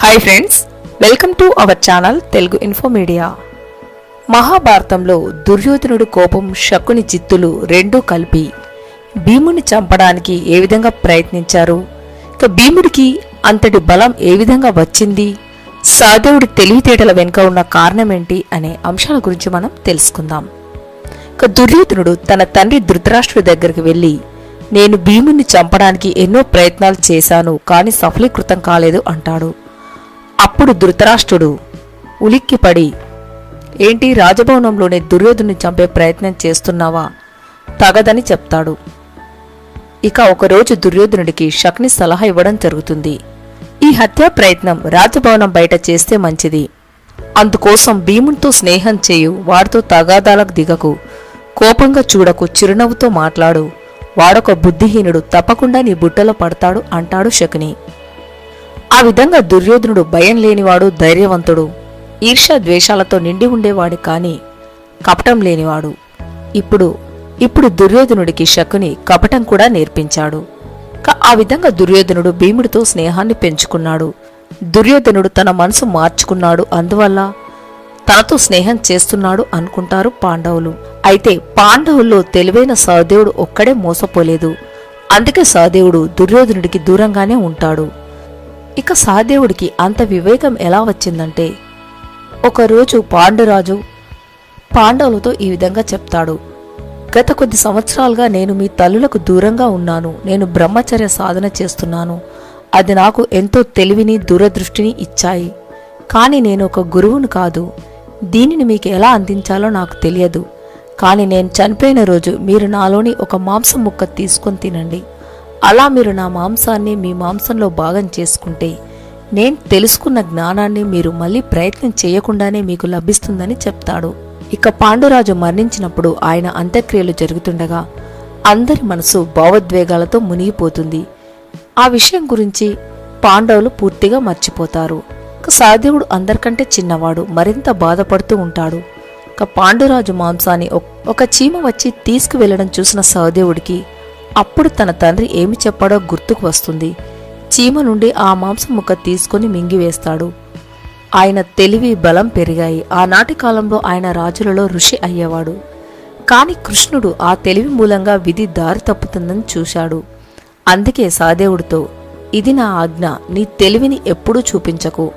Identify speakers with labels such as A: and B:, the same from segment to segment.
A: Hi friends welcome to our channel Telugu info media మహాభారతంలో దుర్యోధనుడు కోపం శకుని చిత్తులు రెండూ కలిపి భీముని చంపడానికి ఏ విధంగా ప్రయత్నించారు? ఇక భీముడికి అంతటి బలం ఏ విధంగా వచ్చింది? సహదేవుడి తెలివితేటల వెనుక ఉన్న కారణమేంటి అనే అంశాల గురించి మనం తెలుసుకుందాం. ఇక దుర్యోధనుడు తన తండ్రి ధృతరాష్ట్రుడి దగ్గరికి వెళ్ళి నేను భీముని చంపడానికి ఎన్నో ప్రయత్నాలు చేశాను కానీ సఫలీకృతం కాలేదు అంటాడు. అప్పుడు ధృతరాష్ట్రుడు ఉలిక్కిపడి ఏంటి రాజభవనంలోనే దుర్యోధుని చంపే ప్రయత్నం చేస్తున్నావా? తగదని చెప్తాడు. ఇక ఒకరోజు దుర్యోధనుడికి శక్ని సలహా ఇవ్వడం జరుగుతుంది. ఈ హత్యా ప్రయత్నం రాజభవనం బయట చేస్తే మంచిది. అందుకోసం భీమునితో స్నేహం చేయు వాడితో తగాదాలకు దిగకు కోపంగా చూడకు చిరునవ్వుతో మాట్లాడు. వాడొక బుద్ధిహీనుడు తప్పకుండా నీ బుట్టలో పడతాడు అంటాడు శకుని. ఆ విధంగా దుర్యోధనుడు భయం లేనివాడు ధైర్యవంతుడు. ఈర్ష్య ద్వేషాలతో నిండి ఉండేవాడు కాని కపటం లేనివాడు. ఇప్పుడు ఇప్పుడు దుర్యోధనుడికి శకుని కపటం కూడా నేర్పించాడు. ఆ విధంగా దుర్యోధనుడు భీముడితో స్నేహాన్ని పెంచుకున్నాడు. దుర్యోధనుడు తన మనసు మార్చుకున్నాడు. అందువల్ల తనతో స్నేహం చేస్తున్నాడు అనుకుంటారు పాండవులు. అయితే పాండవుల్లో తెలివైన సహదేవుడు ఒక్కడే మోసపోలేదు. అందుకే సహదేవుడు దుర్యోధనుడికి దూరంగానే ఉంటాడు. ఇక సహదేవుడికి అంత వివేకం ఎలా వచ్చిందంటే ఒకరోజు పాండురాజు పాండవులతో ఈ విధంగా చెప్తాడు. గత కొద్ది సంవత్సరాలుగా నేను మీ తల్లులకు దూరంగా ఉన్నాను. నేను బ్రహ్మచర్య సాధన చేస్తున్నాను. అది నాకు ఎంతో తెలివిని దూరదృష్టిని ఇచ్చాయి. కానీ నేను ఒక గురువును కాదు. దీనిని మీకు ఎలా అందించాలో నాకు తెలియదు. కానీ నేను చనిపోయిన రోజు మీరు నాలోని ఒక మాంసం ముక్క తీసుకొని తినండి. అలా మీరు నా మాంసాన్ని మీ మాంసంలో భాగం చేసుకుంటే నేను తెలుసుకున్న జ్ఞానాన్ని మీరు మళ్ళీ ప్రయత్నం చేయకుండానే మీకు లభిస్తుందని చెప్తాడు. ఇక పాండురాజు మరణించినప్పుడు ఆయన అంత్యక్రియలు జరుగుతుండగా అందరి మనసు భావోద్వేగాలతో మునిగిపోతుంది. ఆ విషయం గురించి పాండవులు పూర్తిగా మర్చిపోతారు. సహదేవుడు అందరికంటే చిన్నవాడు మరింత బాధపడుతూ ఉంటాడు. ఇక పాండురాజు మాంసాన్ని ఒక చీమ వచ్చి తీసుకువెళ్ళడం చూసిన సహదేవుడికి అప్పుడు తన తండ్రి ఏమి చెప్పాడో గుర్తుకు వస్తుంది. చీమ నుండి ఆ మాంసం ముక్క తీసుకొని మింగివేస్తాడు ఆయన తెలివి బలం పెరిగాయి. ఆనాటి కాలంలో ఆయన రాజులలో ఋషి అయ్యేవాడు. కాని కృష్ణుడు ఆ తెలివి మూలంగా విధి దారి తప్పుతుందని చూశాడు. అందుకే సాదేవుడితో ఇది నా ఆజ్ఞ. నీ తెలివిని ఎప్పుడూ చూపించకు.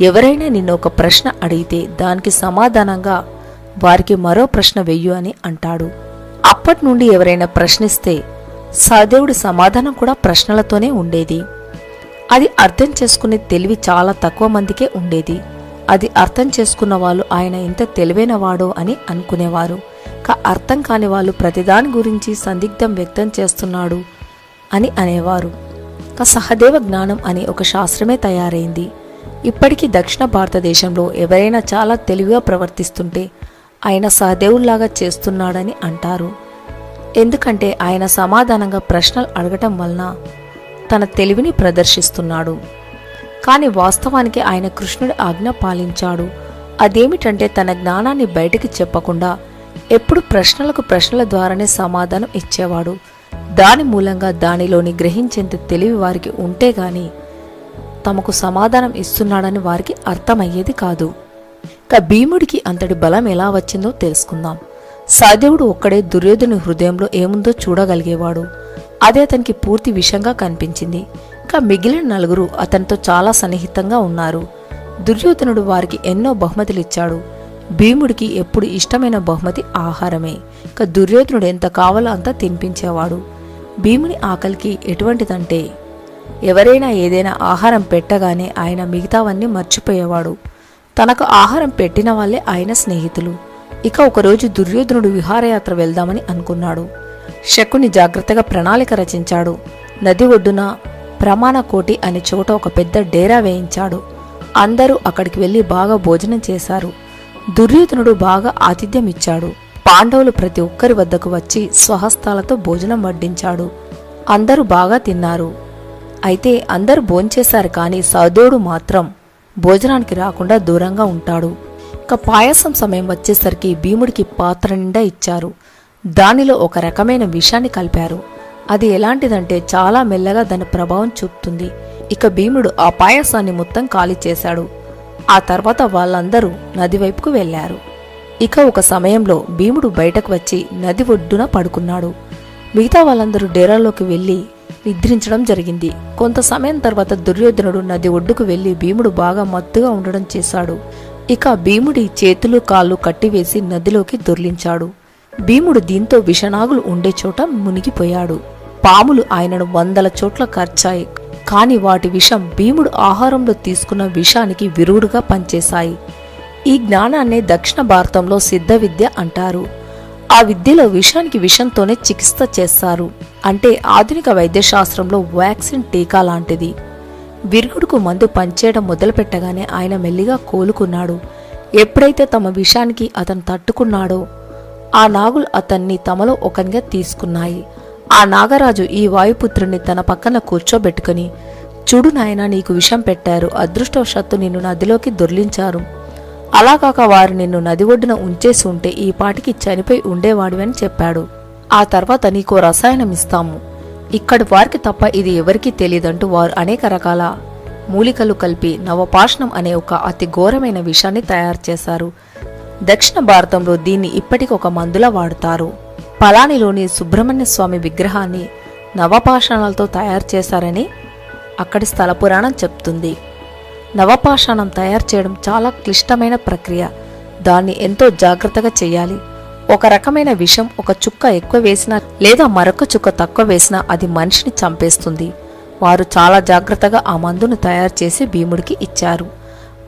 A: ఎవరైనా నిన్ను ఒక ప్రశ్న అడిగితే దానికి సమాధానంగా వారికి మరో ప్రశ్న వెయ్యు అని అంటాడు. అప్పటి నుండి ఎవరైనా ప్రశ్నిస్తే సహదేవుడి సమాధానం కూడా ప్రశ్నలతోనే ఉండేది. అది అర్థం చేసుకునే తెలివి చాలా తక్కువ మందికే ఉండేది. అది అర్థం చేసుకున్న వాళ్ళు ఆయన ఎంత తెలివైనవాడో అని అనుకునేవారు. కా అర్థం కాని వాళ్ళు ప్రతిదాని గురించి సందిగ్ధం వ్యక్తం చేస్తున్నాడు అని అనేవారు. కా సహదేవ జ్ఞానం అని ఒక శాస్త్రమే తయారైంది. ఇప్పటికీ దక్షిణ భారతదేశంలో ఎవరైనా చాలా తెలివిగా ప్రవర్తిస్తుంటే ఆయన సహదేవుల్లాగా చేస్తున్నాడని అంటారు. ఎందుకంటే ఆయన సమాధానంగా ప్రశ్నలు అడగటం వలన తన తెలివిని ప్రదర్శిస్తున్నాడు. కానీ వాస్తవానికి ఆయన కృష్ణుడి ఆజ్ఞ పాలించాడు. అదేమిటంటే తన జ్ఞానాన్ని బయటికి చెప్పకుండా ఎప్పుడు ప్రశ్నలకు ప్రశ్నల ద్వారానే సమాధానం ఇచ్చేవాడు. దాని మూలంగా దానిలోని గ్రహించేంత తెలివి వారికి ఉంటే గాని తమకు సమాధానం ఇస్తున్నాడని వారికి అర్థమయ్యేది కాదు. ఇక భీముడికి అంతటి బలం ఎలా వచ్చిందో తెలుసుకుందాం. సహదేవుడు ఒక్కడే దుర్యోధను హృదయంలో ఏముందో చూడగలిగేవాడు. అదే అతనికి పూర్తి విషయంగా కనిపించింది. ఇంకా మిగిలిన నలుగురు అతనితో చాలా సన్నిహితంగా ఉన్నారు. దుర్యోధనుడు వారికి ఎన్నో బహుమతులు ఇచ్చాడు. భీముడికి ఎప్పుడు ఇష్టమైన బహుమతి ఆహారమే. ఇక దుర్యోధనుడు ఎంత కావాలో అంత తినిపించేవాడు. భీముని ఆకలికి ఎటువంటిదంటే ఎవరైనా ఏదైనా ఆహారం పెట్టగానే ఆయన మిగతావన్నీ మర్చిపోయేవాడు. తనకు ఆహారం పెట్టిన వాళ్ళే ఆయన స్నేహితులు. ఇక ఒకరోజు దుర్యోధనుడు విహారయాత్ర వెళ్దామని అనుకున్నాడు. శకుని జాగ్రత్తగా ప్రణాళిక రచించాడు. నది ఒడ్డున ప్రమాణకోటి అనే చోట ఒక పెద్ద డేరా వేయించాడు. అందరూ అక్కడికి వెళ్ళి బాగా భోజనం చేశారు. దుర్యోధనుడు బాగా ఆతిథ్యం ఇచ్చాడు. పాండవులు ప్రతి ఒక్కరి వద్దకు వచ్చి స్వహస్తాలతో భోజనం వడ్డించాడు. అందరూ బాగా తిన్నారు. అయితే అందరూ భోంచేశారు కానీ సహదేవుడు మాత్రం భోజనానికి రాకుండా దూరంగా ఉంటాడు. ఇక పాయసం సమయం వచ్చేసరికి భీముడికి పాత్ర నిండా ఇచ్చారు. దానిలో ఒక రకమైన విషాన్ని కలిపారు. అది ఎలాంటిదంటే చాలా మెల్లగా దాని ప్రభావం చూపుతుంది. ఇక భీముడు ఆ పాయసాన్ని మొత్తం ఖాళీ చేశాడు. ఆ తర్వాత వాళ్ళందరూ నది వైపుకు వెళ్ళారు ఇక ఒక సమయంలో భీముడు బయటకు వచ్చి నది ఒడ్డున పడుకున్నాడు. మిగతా వాళ్ళందరూ డేరాలోకి వెళ్ళి నిద్రించడం జరిగింది. కొంత సమయం తర్వాత దుర్యోధనుడు నది ఒడ్డుకు వెళ్ళి భీముడు బాగా మత్తుగా ఉండడం చేశాడు. ఇక భీముడి చేతులు కాళ్ళు కట్టివేసి నదిలోకి దొర్లించాడు. భీముడు దీంతో విషనాగులు ఉండే చోట మునిగిపోయాడు. పాములు ఆయనను వందల చోట్ల ఖర్చాయి కాని వాటి విషం భీముడు ఆహారంలో తీసుకున్న విషానికి విరుగుడుగా పనిచేశాయి. ఈ జ్ఞానాన్నే దక్షిణ భారతంలో సిద్ధ విద్య అంటారు. ఆ విద్యలో విషానికి విషంతోనే చికిత్స చేస్తారు. అంటే ఆధునిక వైద్యశాస్త్రంలో వ్యాక్సిన్ టీకా లాంటిది. విరుగుడుకు మందు పంచేయడం మొదలుపెట్టగానే ఆయన మెల్లిగా కోలుకున్నాడు. ఎప్పుడైతే తమ విషానికి అతను తట్టుకున్నాడో ఆ నాగులు అతన్ని తమలో ఒకనిగా తీసుకున్నాయి. ఆ నాగరాజు ఈ వాయుపుత్రుణ్ణి తన పక్కన కూర్చోబెట్టుకుని చూడు నాయనా నీకు విషం పెట్టారు. అదృష్టవశాత్తు నిన్ను నదిలోకి దొర్లించారు. అలాగాక వారు నిన్ను నది ఒడ్డున ఉంచేసి ఉంటే ఈ పాటికి చనిపోయి ఉండేవాడివని చెప్పాడు. ఆ తర్వాత నీకు రసాయనం ఇస్తాము ఇక్కడి వారికి తప్ప ఇది ఎవరికీ తెలియదంటూ వారు అనేక రకాల మూలికలు కలిపి నవపాషణం అనే ఒక అతి ఘోరమైన విషాన్ని తయారు చేశారు. దక్షిణ భారతంలో దీన్ని ఇప్పటికి ఒక మందులా వాడుతారు. పలానిలోని సుబ్రహ్మణ్య స్వామి విగ్రహాన్ని నవపాషాణాలతో తయారు చేశారని అక్కడి స్థల పురాణం చెప్తుంది. నవపాషాణం తయారు చేయడం చాలా క్లిష్టమైన ప్రక్రియ. దాన్ని ఎంతో జాగ్రత్తగా చేయాలి. ఒక రకమైన విషం ఒక చుక్క ఎక్కువ వేసినా లేదా మరొక చుక్క తక్కువ వేసినా అది మనిషిని చంపేస్తుంది. వారు చాలా జాగ్రత్తగా ఆ మందును తయారు చేసి భీముడికి ఇచ్చారు.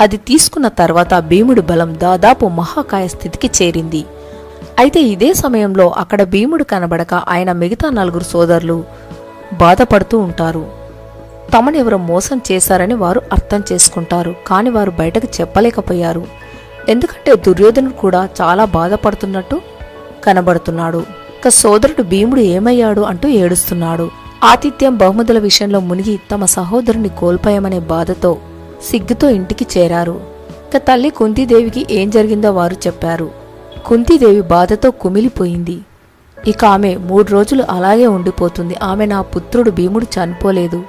A: అది తీసుకున్న తర్వాత భీముడి బలం దాదాపు మహాకాయ స్థితికి చేరింది. అయితే ఇదే సమయంలో అక్కడ భీముడు కనబడక ఆయన మిగతా నలుగురు సోదరులు బాధపడుతూ ఉంటారు. తమనెవరో మోసం చేశారని వారు అర్థం చేసుకుంటారు కాని వారు బయటకు చెప్పలేకపోయారు. ఎందుకంటే దుర్యోధను కూడా చాలా బాధపడుతున్నట్టు కనబడుతున్నాడు. ఇక సోదరుడు భీముడు ఏమయ్యాడు అంటూ ఏడుస్తున్నాడు. ఆతిథ్యం బహుమతుల విషయంలో మునిగి తమ సహోదరుని కోల్పోయామనే బాధతో సిగ్గుతో ఇంటికి చేరారు. ఇక తల్లి కుంతీదేవికి ఏం జరిగిందో వారు చెప్పారు. కుంతీదేవి బాధతో కుమిలిపోయింది. ఇక ఆమె మూడు రోజులు అలాగే ఉండిపోతుంది. ఆమె నా పుత్రుడు భీముడు చనిపోలేదు.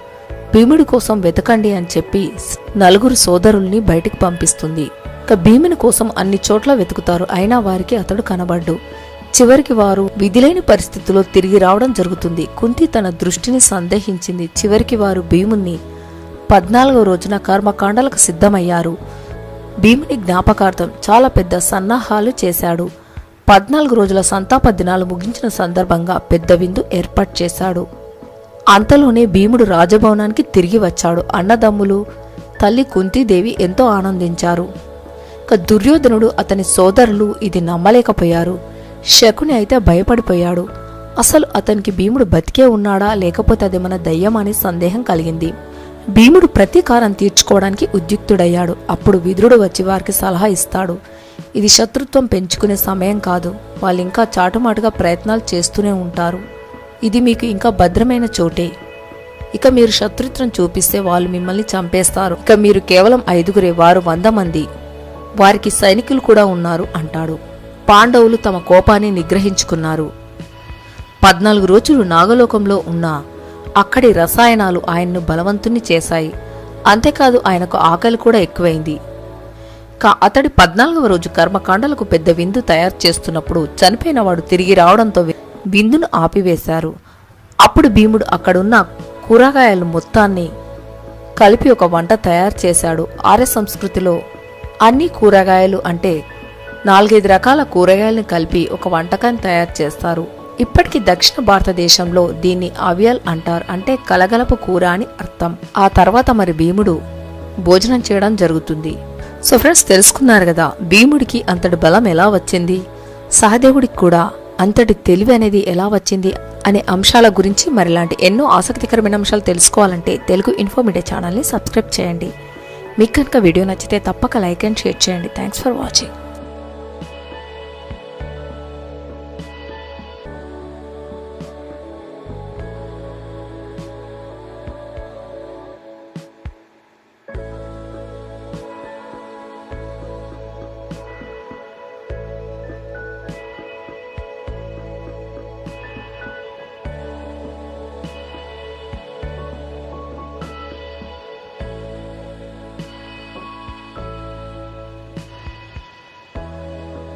A: భీముడి కోసం వెతకండి అని చెప్పి నలుగురు సోదరుల్ని బయటికి పంపిస్తుంది. ఇక భీముని కోసం అన్ని చోట్ల వెతుకుతారు. అయినా వారికి అతడు కనబడ్డు. చివరికి వారు విధిలేని పరిస్థితిలో తిరిగి రావడం జరుగుతుంది. కుంతి తన దృష్టిని సందేహించింది. చివరికి వారు భీముణ్ణి పద్నాలుగో రోజున కర్మకాండలకు సిద్ధమయ్యారు. భీముని జ్ఞాపకార్థం చాలా పెద్ద సన్నాహాలు చేశాడు. పద్నాలుగు రోజుల సంతాప దినాలు ముగించిన సందర్భంగా పెద్ద విందు ఏర్పాటు చేశాడు. అంతలోనే భీముడు రాజభవనానికి తిరిగి వచ్చాడు. అన్నదమ్ములు తల్లి కుంతీదేవి ఎంతో ఆనందించారు. ఇక దుర్యోధనుడు అతని సోదరులు ఇది నమ్మలేకపోయారు. శకుని అయితే భయపడిపోయాడు. అసలు అతనికి భీముడు బతికే ఉన్నాడా లేకపోతే అది మన దయ్యం అని సందేహం కలిగింది. భీముడు ప్రతీకారం తీర్చుకోవడానికి ఉద్యుక్తుడయ్యాడు. అప్పుడు విదురుడు వచ్చి వారికి సలహా ఇస్తాడు. ఇది శత్రుత్వం పెంచుకునే సమయం కాదు. వాళ్ళు ఇంకా చాటుమాటుగా ప్రయత్నాలు చేస్తూనే ఉంటారు. ఇది మీకు ఇంకా భద్రమైన చోటే. ఇక మీరు శత్రుత్వం చూపిస్తే వాళ్ళు మిమ్మల్ని చంపేస్తారు. ఇక మీరు కేవలం ఐదుగురే వారు వంద మంది. వారికి సైనికులు కూడా ఉన్నారు అంటాడు. పాండవులు తమ కోపాన్ని నిగ్రహించుకున్నారు. పద్నాలుగు రోజులు నాగలోకంలో ఉన్న అక్కడి రసాయనాలు ఆయన్ను బలవంతుని చేశాయి. అంతేకాదు ఆయనకు ఆకలి కూడా ఎక్కువైంది. కా అతడి పద్నాలుగవ రోజు కర్మకాండలకు పెద్ద విందు తయారు చేస్తున్నప్పుడు చనిపోయినవాడు తిరిగి రావడంతో విందును ఆపివేశారు. అప్పుడు భీముడు అక్కడున్న కూరగాయలు మొత్తాన్ని కలిపి ఒక వంట తయారు చేశాడు. ఆర్య సంస్కృతిలో అన్ని కూరగాయలు అంటే నాలుగైదు రకాల కూరగాయలను కలిపి ఒక వంటకాన్ని తయారు చేస్తారు. ఇప్పటికి దక్షిణ భారతదేశంలో దీన్ని అవియల్ అంటారు. అంటే కలగలపు కూర అని అర్థం. ఆ తర్వాత మరి భీముడు భోజనం చేయడం జరుగుతుంది. సో ఫ్రెండ్స్ తెలుసుకున్నారు కదా భీముడికి అంతటి బలం ఎలా వచ్చింది? సహదేవుడికి కూడా అంతటి తెలివి అనేది ఎలా వచ్చింది? అనే అంశాల గురించి మరిలాంటి ఎన్నో ఆసక్తికరమైన అంశాలు తెలుసుకోవాలంటే తెలుగు ఇన్ఫోమీడియా ఛానల్ని సబ్స్క్రైబ్ చేయండి. మీకు కనుక వీడియో నచ్చితే తప్పక లైక్ అండ్ షేర్ చేయండి. Thanks for watching.